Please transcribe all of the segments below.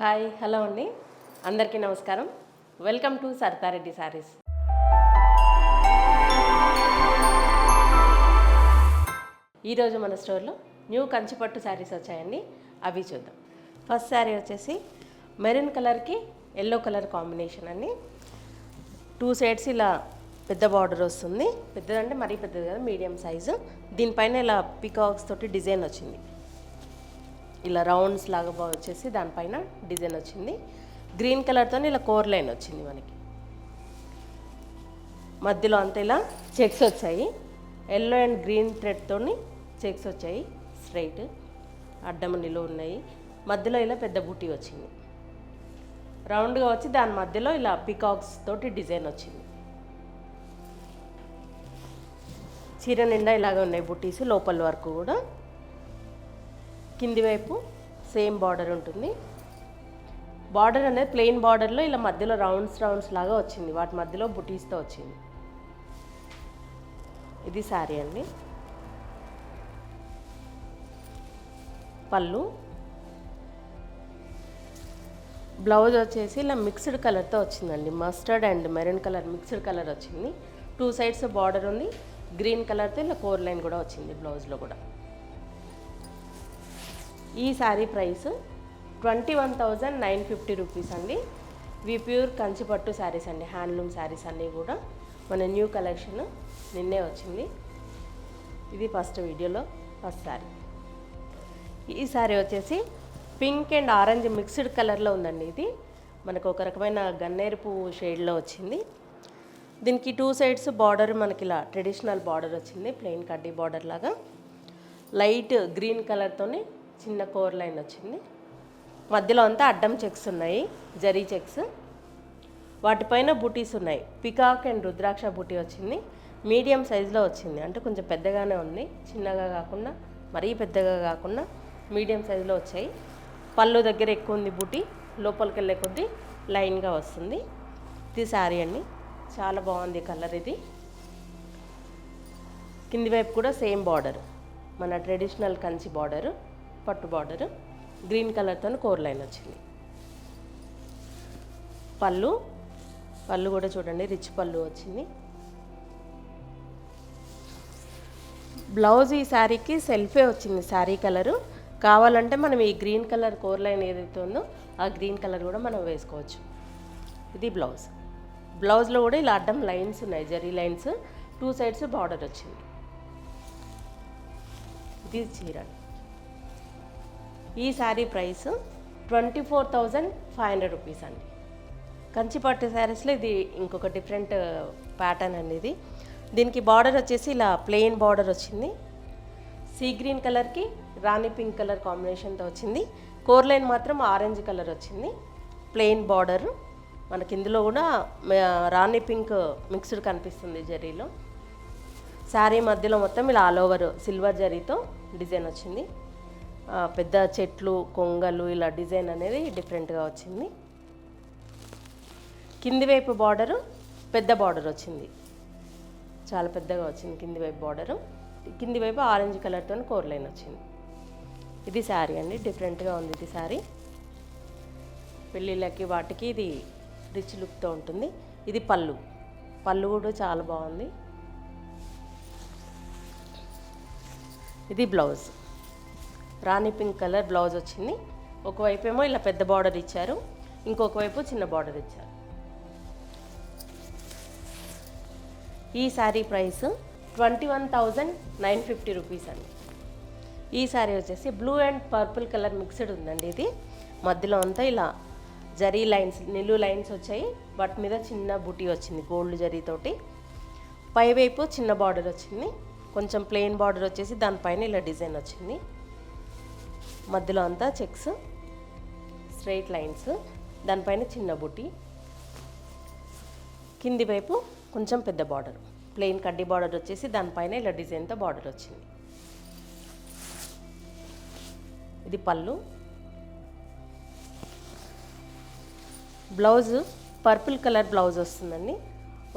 Hi hello అండి. అందరికీ నమస్కారం. వెల్కమ్ టు సర్తారెడ్డి శారీస్ ఈరోజు మన స్టోర్లో న్యూ కంచిపట్టు శారీస్ వచ్చాయండి. అవి చూద్దాం. ఫస్ట్ శారీ వచ్చేసి మెరూన్ కలర్కి ఎల్లో కలర్ కాంబినేషన్ అండి. టూ సైడ్స్ ఇలా పెద్ద బార్డర్ వస్తుంది. పెద్దదంటే మరీ పెద్దది కదా మీడియం సైజు దీనిపైన ఇలా పికాక్స్ తోటి డిజైన్ వచ్చింది. ఇలా రౌండ్స్ లాగా వచ్చేసి దానిపైన డిజైన్ వచ్చింది. గ్రీన్ కలర్తో ఇలా కోర్ లైన్ వచ్చింది మనకి. మధ్యలో అంతా ఇలా చెక్స్ వచ్చాయి. ఎల్లో అండ్ గ్రీన్ థ్రెడ్తో చెక్స్ వచ్చాయి స్ట్రైట్. అడ్డము నిలువ ఉన్నాయి. మధ్యలో ఇలా పెద్ద బుట్టి వచ్చింది. రౌండ్గా వచ్చి దాని మధ్యలో ఇలా పికాక్స్ తోటి డిజైన్ వచ్చింది. చీర నిండా ఇలాగ ఉన్నాయి బుట్టీస్ లోపల వరకు కూడా. కింది వైపు సేమ్ బార్డర్ ఉంటుంది. బార్డర్ అనేది ప్లెయిన్ బార్డర్లో ఇలా మధ్యలో రౌండ్స్ రౌండ్స్ లాగా వచ్చింది. వాటి మధ్యలో బుటీస్తో వచ్చింది. ఇది శారీ అండి. పళ్ళు. బ్లౌజ్ వచ్చేసి ఇలా మిక్స్డ్ కలర్తో వచ్చిందండి. Mustard and maroon colour mixed colour వచ్చింది. టూ సైడ్స్ బార్డర్ ఉంది. గ్రీన్ కలర్తో ఇలా కోర్ లైన్ కూడా వచ్చింది బ్లౌజ్లో కూడా. ఈ sari price twenty one thousand nine fifty rupees అండి. వి ప్యూర్ కంచిపట్టు శారీస్ అండి హ్యాండ్లూమ్ శారీస్ అన్నీ కూడా మన న్యూ కలెక్షన్ నిన్నే వచ్చింది. ఇది ఫస్ట్ వీడియోలో ఫస్ట్ శారీ. ఈ శారీ వచ్చేసి పింక్ అండ్ ఆరెంజ్ మిక్స్డ్ కలర్లో ఉందండి ఇది. మనకు ఒక రకమైన గన్నేరు పువ్వు షేడ్లో వచ్చింది. దీనికి టూ సైడ్స్ బార్డర్ మనకి ఇలా ట్రెడిషనల్ బార్డర్ వచ్చింది ప్లెయిన్ కడ్డీ బార్డర్ లాగా. లైట్ గ్రీన్ కలర్తోనే చిన్న కోర్ లైన్ వచ్చింది. మధ్యలో అంతా అడ్డం చెక్స్ ఉన్నాయి జరీ చెక్స్. వాటిపైన బూటీస్ ఉన్నాయి. పికాక్ అండ్ రుద్రాక్ష బూటీ వచ్చింది. మీడియం సైజులో వచ్చింది. అంటే కొంచెం పెద్దగానే ఉంది. చిన్నగా కాకుండా మరీ పెద్దగా కాకుండా మీడియం సైజులో వచ్చాయి. పళ్ళు దగ్గర ఎక్కువ ఉంది బూటీ లోపలికి వెళ్ళే కొద్దీ లైన్గా వస్తుంది. ఇది శారీ అండి. చాలా బాగుంది కలర్ ఇది. కింది వైపు కూడా సేమ్ బార్డర్. మన ట్రెడిషనల్ కంచి బార్డరు. పట్టు బార్డర్ గ్రీన్ కలర్తో కోర్ లైన్ వచ్చింది. పళ్ళు పళ్ళు కూడా చూడండి రిచ్ పళ్ళు వచ్చింది. బ్లౌజ్ ఈ శారీకి సెల్ఫే వచ్చింది శారీ కలరు కావాలంటే మనం ఈ గ్రీన్ కలర్ కోర్ లైన్ ఏదైతే ఉందో ఆ గ్రీన్ కలర్ కూడా మనం వేసుకోవచ్చు. ఇది బ్లౌజ్ బ్లౌజ్లో కూడా ఇలా అడ్డం లైన్స్ ఉన్నాయి zari lines two sides border వచ్చింది. ఇది చీర. ఈ sari price twenty four thousand five hundred rupees అండి. కంచిపట్టు శారీస్లో ఇది ఇంకొక డిఫరెంట్ ప్యాటర్న్ అండి ఇది దీనికి బార్డర్ వచ్చేసి ఇలా ప్లెయిన్ బార్డర్ వచ్చింది. సీ గ్రీన్ కలర్కి రాణి పింక్ కలర్ కాంబినేషన్తో వచ్చింది. కోర్ లైన్ మాత్రం ఆరెంజ్ కలర్ వచ్చింది. ప్లెయిన్ బార్డర్ మనకి ఇందులో కూడా రాణి పింక్ మిక్స్డ్ కనిపిస్తుంది జరీలో. శారీ మధ్యలో మొత్తం ఇలా ఆల్ ఓవర్ సిల్వర్ జరీతో డిజైన్ వచ్చింది. పెద్ద చెట్లు కొంగలు ఇలా డిజైన్ అనేది డిఫరెంట్గా వచ్చింది. కింది వైపు బార్డరు పెద్ద బార్డర్ వచ్చింది. చాలా పెద్దగా వచ్చింది కింది వైపు బార్డరు. కింది వైపు ఆరెంజ్ కలర్తో కోర్ లైన్ వచ్చింది. ఇది శారీ అండి డిఫరెంట్గా ఉంది ఇది శారీ. పెళ్ళిళ్ళకి వాటికి ఇది రిచ్ లుక్తో ఉంటుంది. ఇది పళ్ళు. పళ్ళు కూడా చాలా బాగుంది. ఇది బ్లౌజ్. రాణి పింక్ కలర్ బ్లౌజ్ వచ్చింది. ఒకవైపు ఏమో ఇలా పెద్ద బార్డర్ ఇచ్చారు. ఇంకొక వైపు చిన్న బార్డర్ ఇచ్చారు. ఈ sari price twenty one thousand nine fifty rupees అండి. ఈ శారీ వచ్చేసి blue and purple colour mixed ఉందండి ఇది. మధ్యలో అంతా ఇలా జరీ లైన్స్ నిలువు లైన్స్ వచ్చాయి. వాటి మీద చిన్న బుటీ వచ్చింది గోల్డ్ జరీతోటి పైవైపు చిన్న బార్డర్ వచ్చింది. కొంచెం ప్లెయిన్ బార్డర్ వచ్చేసి దానిపైన ఇలా డిజైన్ వచ్చింది. మధ్యలో అంతా చెక్స్ స్ట్రైట్ లైన్స్ దానిపైన చిన్న బుట్టి. కింది వైపు కొంచెం పెద్ద బార్డర్. ప్లెయిన్ కడ్డీ బార్డర్ వచ్చేసి దానిపైన ఇలా డిజైన్తో బార్డర్ వచ్చింది. ఇది పళ్ళు. బ్లౌజ్ పర్పుల్ కలర్ బ్లౌజ్ వస్తుందండి.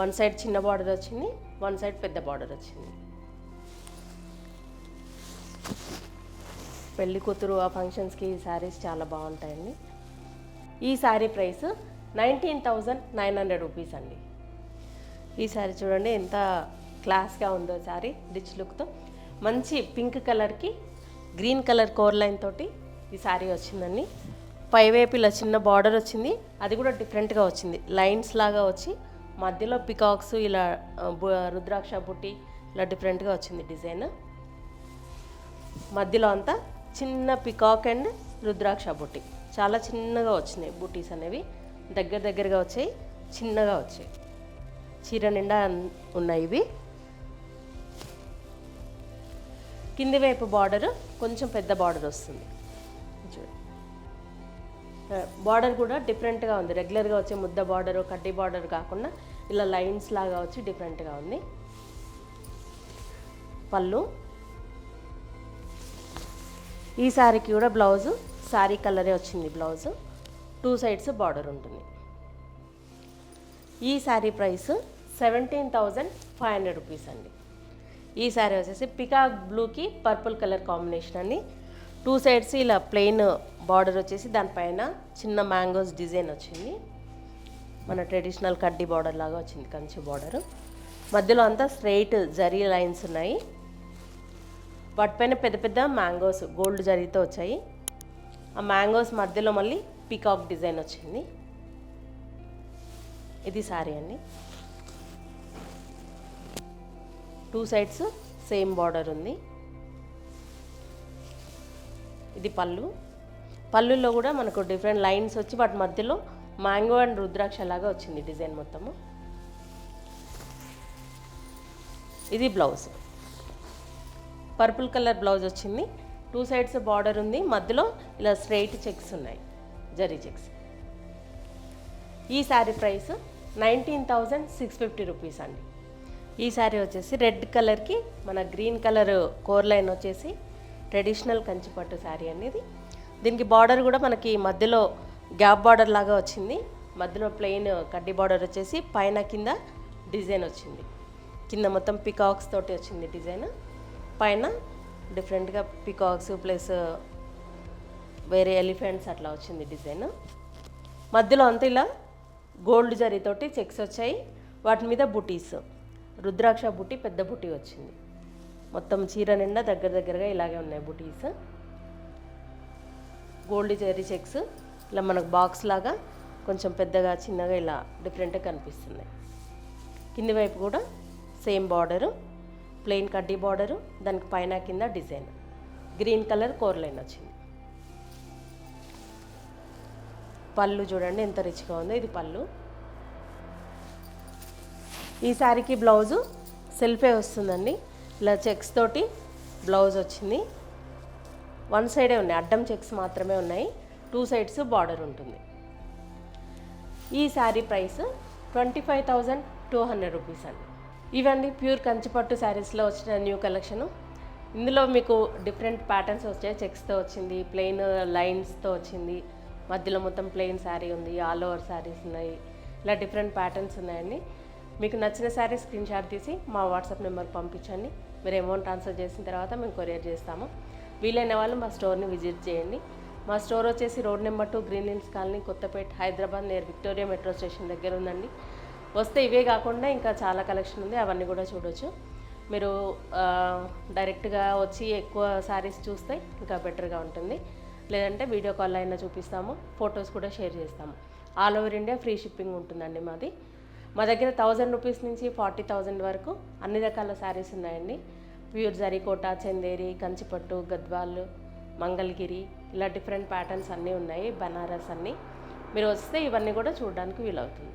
వన్ సైడ్ చిన్న బార్డర్ వచ్చింది వన్ సైడ్ పెద్ద బార్డర్ వచ్చింది. పెళ్ళి కూతురు ఆ ఫంక్షన్స్కి ఈ శారీస్ చాలా బాగుంటాయండి. ఈ sari price nineteen thousand nine hundred rupees అండి. ఈ శారీ చూడండి ఎంత క్లాస్గా ఉందో శారీ రిచ్ లుక్తో. మంచి పింక్ కలర్కి గ్రీన్ కలర్ కోర్ లైన్ తోటి ఈ శారీ వచ్చిందండి. పైవైపు ఇలా చిన్న బార్డర్ వచ్చింది. అది కూడా డిఫరెంట్గా వచ్చింది. లైన్స్ లాగా వచ్చి మధ్యలో పికాక్స్ ఇలా బు- రుద్రాక్ష బుట్టి ఇలా డిఫరెంట్గా వచ్చింది డిజైన్. మధ్యలో అంతా చిన్న పికాక్ అండ్ రుద్రాక్ష బుట్టి. చాలా చిన్నగా వచ్చినాయి బుటీస్ అనేవి. దగ్గర దగ్గరగా వచ్చాయి చిన్నగా వచ్చాయి. చీర నిండా ఉన్నాయి ఇవి. కింది వైపు బార్డర్ కొంచెం పెద్ద బార్డర్ వస్తుంది. చూడండి బార్డర్ కూడా డిఫరెంట్గా ఉంది. రెగ్యులర్గా వచ్చే ముద్ద బార్డర్ కడ్డీ బార్డర్ కాకుండా ఇలా లైన్స్ లాగా వచ్చి డిఫరెంట్గా ఉంది. పళ్ళు. ఈ శారీకి కూడా బ్లౌజు శారీ కలరే వచ్చింది బ్లౌజు. టూ సైడ్స్ బార్డర్ ఉంటుంది. ఈ sari price seventeen thousand five hundred rupees అండి. ఈ శారీ వచ్చేసి పికాక్ బ్లూకి పర్పుల్ కలర్ కాంబినేషన్ అండి. టూ సైడ్స్ ఇలా ప్లెయిన్ బార్డర్ వచ్చేసి దానిపైన చిన్న మ్యాంగోస్ డిజైన్ వచ్చింది. మన ట్రెడిషనల్ కడ్డీ బార్డర్ లాగా వచ్చింది కంచి బార్డర్. మధ్యలో అంతా స్ట్రైట్ జరీ లైన్స్ ఉన్నాయి. వాటిపైన పెద్ద పెద్ద మ్యాంగోస్ గోల్డ్ జరీతో వచ్చాయి. ఆ మ్యాంగోస్ మధ్యలో మళ్ళీ పీకాక్ డిజైన్ వచ్చింది. ఇది సారీ అండి. టూ సైడ్స్ సేమ్ బార్డర్ ఉంది. ఇది పళ్ళు. పళ్ళుల్లో కూడా మనకు డిఫరెంట్ లైన్స్ వచ్చి వాటి మధ్యలో మ్యాంగో అండ్ రుద్రాక్ష లాగా వచ్చింది డిజైన్ మొత్తము. ఇది బ్లౌజ్. పర్పుల్ కలర్ బ్లౌజ్ వచ్చింది. టూ సైడ్స్ బార్డర్ ఉంది. మధ్యలో ఇలా స్ట్రైట్ చెక్స్ ఉన్నాయి. జరీ చెక్స్. ఈ sari price nineteen thousand six fifty rupees అండి. ఈ శారీ వచ్చేసి రెడ్ కలర్కి మన గ్రీన్ కలర్ కోర్ లైన్ వచ్చేసి ట్రెడిషనల్ కంచిపట్టు శారీ అనేది దీనికి బార్డర్ కూడా మనకి మధ్యలో గ్యాప్ బార్డర్ లాగా వచ్చింది. మధ్యలో ప్లెయిన్ కడ్డీ బార్డర్ వచ్చేసి పైన కింద డిజైన్ వచ్చింది. కింద మొత్తం పికాక్స్ తోటి వచ్చింది డిజైన్. పైన డిఫరెంట్గా పికాక్స్ ప్లస్ వేరే ఎలిఫెంట్స్ అట్లా వచ్చింది డిజైన్. మధ్యలో అంతా ఇలా గోల్డ్ జరీతోటి చెక్స్ వచ్చాయి. వాటి మీద బుటీస్ రుద్రాక్ష బుట్టి పెద్ద బుటీ వచ్చింది. మొత్తం చీర నిండా దగ్గర దగ్గరగా ఇలాగే ఉన్నాయి బుటీస్. గోల్డ్ జరీ చెక్స్ ఇలా మనకు బాక్స్ లాగా కొంచెం పెద్దగా చిన్నగా ఇలా డిఫరెంట్గా కనిపిస్తున్నాయి. కింది వైపు కూడా సేమ్ బార్డరు. ప్లెయిన్ కడ్డీ బార్డరు దానికి పైన కింద design. Green colour core line వచ్చింది. పళ్ళు చూడండి ఎంత రిచ్గా ఉందో ఇది పళ్ళు. ఈ శారీకి బ్లౌజు సెల్ఫే వస్తుందండి. ఇలా చెక్స్ తోటి బ్లౌజ్ వచ్చింది. వన్ సైడే ఉన్నాయి అడ్డం చెక్స్ మాత్రమే ఉన్నాయి. టూ సైడ్స్ బార్డర్ ఉంటుంది. ఈ sari price twenty five thousand two hundred rupees అండి. ఇవన్నీ ప్యూర్ కంచిపట్టు శారీస్లో వచ్చిన న్యూ కలెక్షను. ఇందులో మీకు డిఫరెంట్ ప్యాటర్న్స్ వచ్చాయి. చెక్స్తో వచ్చింది ప్లెయిన్ లైన్స్తో వచ్చింది. మధ్యలో మొత్తం ప్లెయిన్ శారీ ఉంది ఆల్ ఓవర్ శారీస్ ఉన్నాయి. ఇలా డిఫరెంట్ ప్యాటర్న్స్ ఉన్నాయండి. మీకు నచ్చిన శారీ స్క్రీన్ షాట్ తీసి మా వాట్సాప్ నెంబర్కి పంపించండి. మీరు అమౌంట్ ట్రాన్స్ఫర్ చేసిన తర్వాత మేము కొరియర్ చేస్తాము. వీలైన వాళ్ళు మా స్టోర్ని విజిట్ చేయండి. మా స్టోర్ వచ్చేసి road number two green hills colony Kothapet Hyderabad near Victoria metro station దగ్గర ఉందండి. వస్తే ఇవే కాకుండా ఇంకా చాలా కలెక్షన్ ఉంది. అవన్నీ కూడా చూడొచ్చు. మీరు డైరెక్ట్గా వచ్చి ఎక్కువ శారీస్ చూస్తే ఇంకా బెటర్గా ఉంటుంది. లేదంటే వీడియో కాల్ అయినా చూపిస్తాము. ఫొటోస్ కూడా షేర్ చేస్తాము. All over India free shipping ఉంటుందండి మాది. మా దగ్గర థౌజండ్ రూపీస్ నుంచి ఫార్టీ థౌజండ్ వరకు అన్ని రకాల శారీస్ ఉన్నాయండి. ప్యూర్ జరీకోట చందేరి కంచిపట్టు గద్వాల్ మంగళగిరి ఇలా డిఫరెంట్ ప్యాటర్న్స్ అన్నీ ఉన్నాయి. బనారస్ అన్నీ. మీరు వస్తే ఇవన్నీ కూడా చూడడానికి వీలవుతుంది.